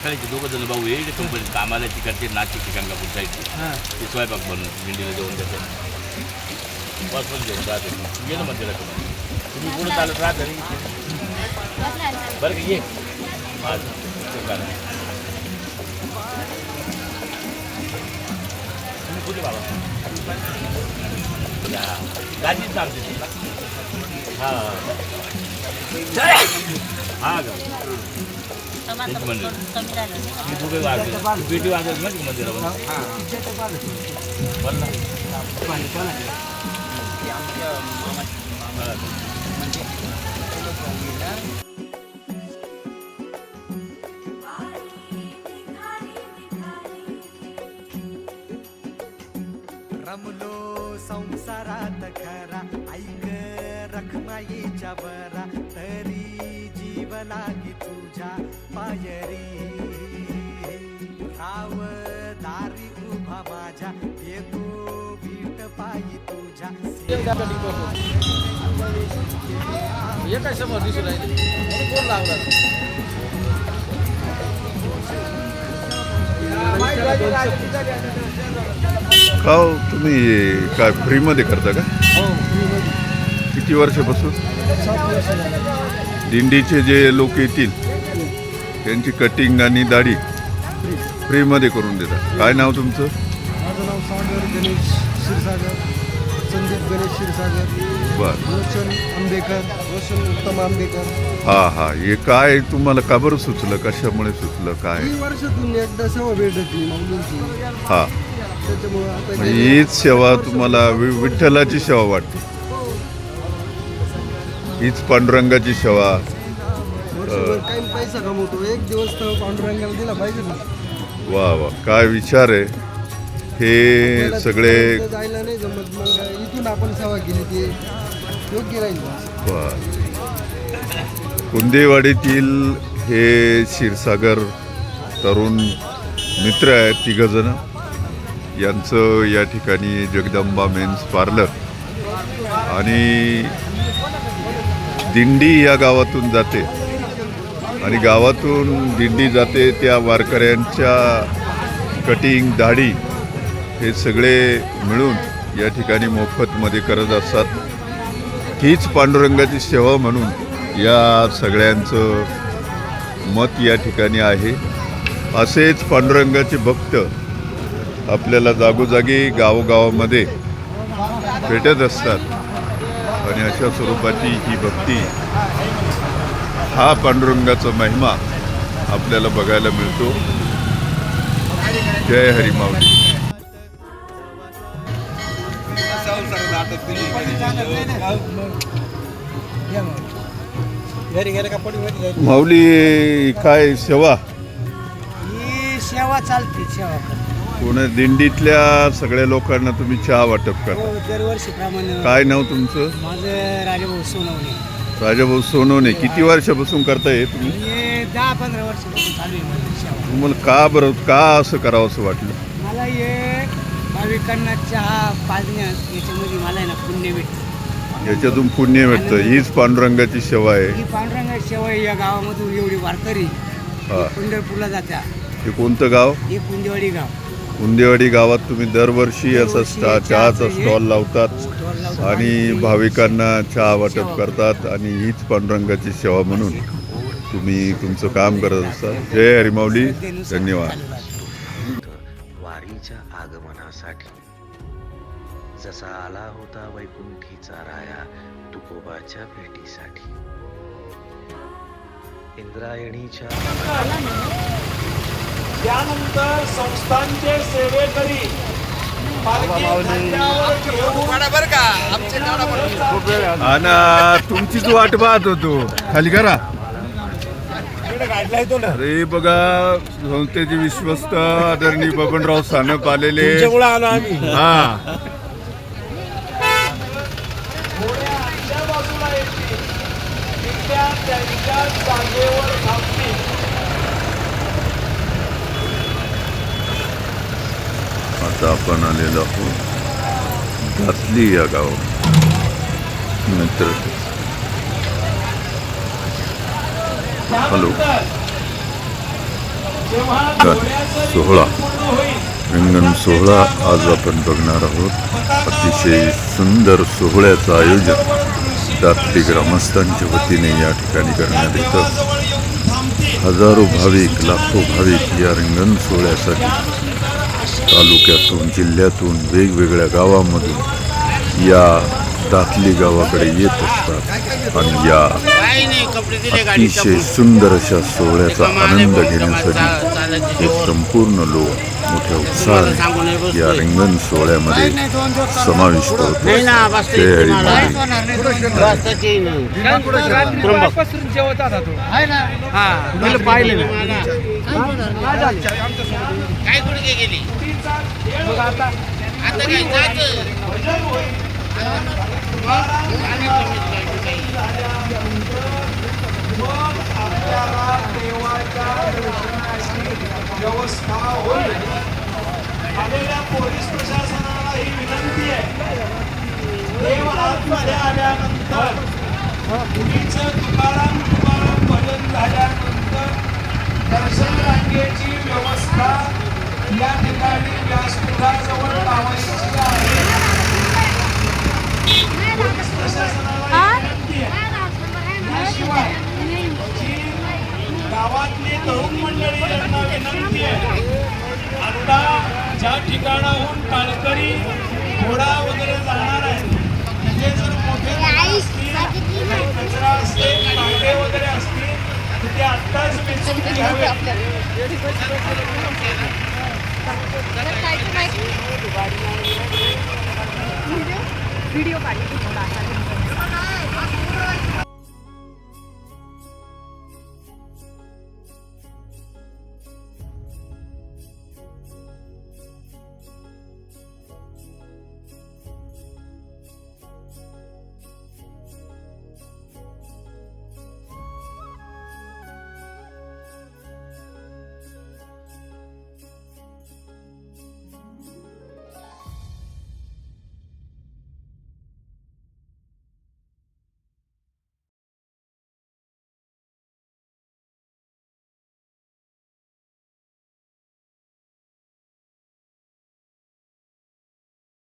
दोघं जण भाऊ आहे कंपनीत कामाला तिकडचे नाशिक गंगापूर साईडचे हां. ते स्वयंपाक बनवून दिंडीला देतात बस पण जेवण राहते. गेलं मंदिरात. तुम्ही पुढे चालत राहता बरं का ये. आज. तुम्ही कुठे बाबा? या गाडीच आमची ती. हा. हा का? तेच म्हणलं मी दुबे वाजले पेटी वाजत ना मंदिरावर? बोल ना. रमलो संसारात खरा ऐक रखमाईच्या बरा तरी जीव लागी तुझ्या पायरी. राव दारी उभा माझ्या. येतो बीट पायी तुझ्या. एका समोर दिसू राहिले? कोण लावला? का हो, तुम्ही काय फ्रीमध्ये करता का? हो किती वर्षापासून? दिंडीचे जे लोक येतील त्यांची कटिंग आणि दाढी फ्रीमध्ये करून देतात. काय नाव तुमचं? माझं नाव सागर गणेश क्षीरसागर संदीप गणेश क्षीरसागर बर. रोशन आंबेकर रोशन उत्तम आंबेकर. हा हा. हे काय? तुम्हाला का बरं सुचलं? कशामुळे सुचलं? काय? ही वर्षातून एकदा सेवा भेट होती माऊलींची. हा. त्याच्यामुळं आता म्हणजे हीच सेवा तुम्हाला वि- विठ्ठलाची सेवा वाटते. हीच पांडुरंगाची सेवा. वर्षभर काही पैसा कमवतो एक दिवस तर पांडुरंगाला दिला पाहिजे ना. वा वा. काय विचार आहे? हे सगळे जायला नाही जमत. मग इथून आपण सेवा केली ते. योग्य राहील. बर. कुंदेवाडीतील हे क्षीरसागर तरुण मित्र आहेत तिघजण. यांचं या ठिकाणी जगदंबा मेन्स पार्लर. आणि दिंडी या गावातून जाते. आणि गावातून दिंडी जाते त्या वारकऱ्यांच्या कटिंग दाढी हे सगळे मिळून या ठिकाणी मोफतमध्ये करत असतात. हीच पांडुरंगाची सेवा म्हणून या सगळ्यांचं मत या ठिकाणी आहे. असेच पांडुरंगाचे भक्त आपल्याला जागोजागी गावोगावामध्ये भेटत असतात. आणि अशा स्वरूपाची ही भक्ती हा पांडुरंगाचा महिमा आपल्याला बघायला मिळतो. जय हरी माऊली. माऊली काय सेवा? ही सेवा चालते सेवा करते. पुणे दिंडीतल्या सगळ्या लोकांना तुम्ही चहा वाटप करता? हो दरवर्षीप्रमाणे काय नाव तुमचं? माझं राजाभाऊ सोनवणे. राजाभाऊ सोनवणे किती वर्षापासून करताय तुम्ही? हे दहा पंधरा वर्षापासून चालू आहे माझी सेवा. तुम्हाला का बरं का असं करावं असं वाटलं? मला हे भाविकांना चहा याच्यामध्ये मला आहे ना पुण्य भेटतं. याच्यातून पुण्य भेटतं. हीच पांडुरंगाची सेवा आहे. ही पांडुरंगाची सेवा या गावामधून एवढी वारकरी हा. पंढरपूरला जात्या. हे कोणतं गाव? हे कुंदेवाडी गाव. उंदेवाडी गावात तुम्ही दरवर्षी असं स्टा चहाचा स्टॉल लावतात आणि भाविकांना चहा वाटप करतात आणि हीच पांडुरंगाची सेवा म्हणून तुम्ही तुमचं काम करत असता जय हरिमावली धन्यवाद. वारीच्या आगमनासाठी जसा आला होता वैकुंठीचा राया तुकोबाच्या भेटीसाठी. इंद्रायणीच्या त्यानंतर संस्थांचे सेवेकरी तुमचीच वाट पाहत होतो खाली करा. अरे बघा संस्थेचे विश्वस्त आदरणीय बबनराव सानप आलेले. आलो आम्ही. हा. त्यांच्या जागेवर आता आपण आलेलो आहोत घातली या गाव. मित्र हॅलो. सोहळा. रिंगण सोहळा आज आपण बघणार आहोत. अतिशय सुंदर सोहळ्याचं आयोजन दात्री ग्रामस्थांच्या वतीने या ठिकाणी करण्यात येतं. हजारो भाविक लाखो भाविक या रिंगण सोहळ्यासाठी तालुक्यातून जिल्ह्यातून वेगवेगळ्या गावामधून या दातली गावाकडे येत असतात. आणि या अतिशय सुंदर अशा सोहळ्याचा आनंद घेण्यासाठी हे संपूर्ण लोक मोठ्या उत्साहाने या रिंगण सोहळ्यामध्ये समाविष्ट होत हा पाहिलं काय गुडघे गेली आता काय जायचं व्यवस्था होईल आलेल्या पोलीस प्रशासनाला ही विनंती आहे देव आतमध्ये आल्यानंतर मुलीचं तुकाराम तुकाराम भजन झाल्यानंतर दर्शन रांगेची व्यवस्था या ठिकाणी व्यासपीठाजवळ लावायची आहे. पोलीस प्रशासनाला विनंती आहे. त्याशिवाय जी गावातली तरुण मंडळी यांना विनंती आहे आता ज्या ठिकाणाहून कालकरी घोडा वगैरे जाणार आहे तिथे जर मोठे असतील कचरा असेल भांडे वगैरे असतील तिथे आत्ताच वेचून घ्यावे व्हिडिओ काढली थोडा